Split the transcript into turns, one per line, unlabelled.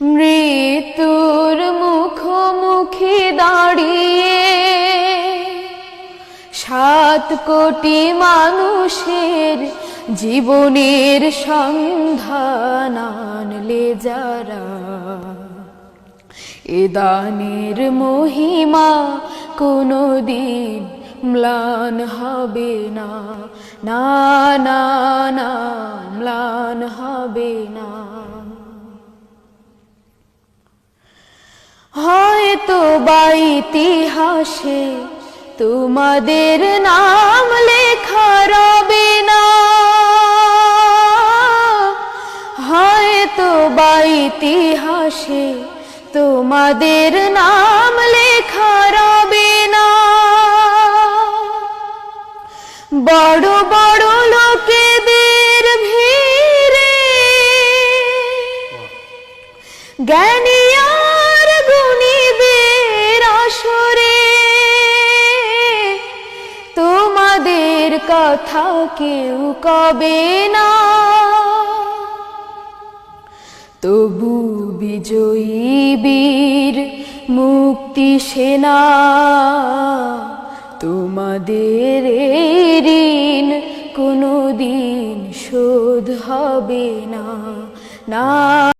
মৃত্যুর মুখোমুখি দাঁড়িয়ে সাত কোটি মানুষের জীবনের সন্ধান আনলে যারা এ দানের মহিমা কোনো দিন ম্লান হবে না না না, ম্লান হবে না। বা ইতিহাসে তোমাদের নাম লেখা রবে না। হয়তো বা ইতিহাসে তোমাদের নাম লেখা রবে না। বড় বড় লোকেদের ভিড়ে জ্ঞানী কথা কেউ কবে না। তবু বিজয়ী বীর, মুক্তি সেনা, তোমাদের ঋণ কোনো দিন শোধ হবে না। না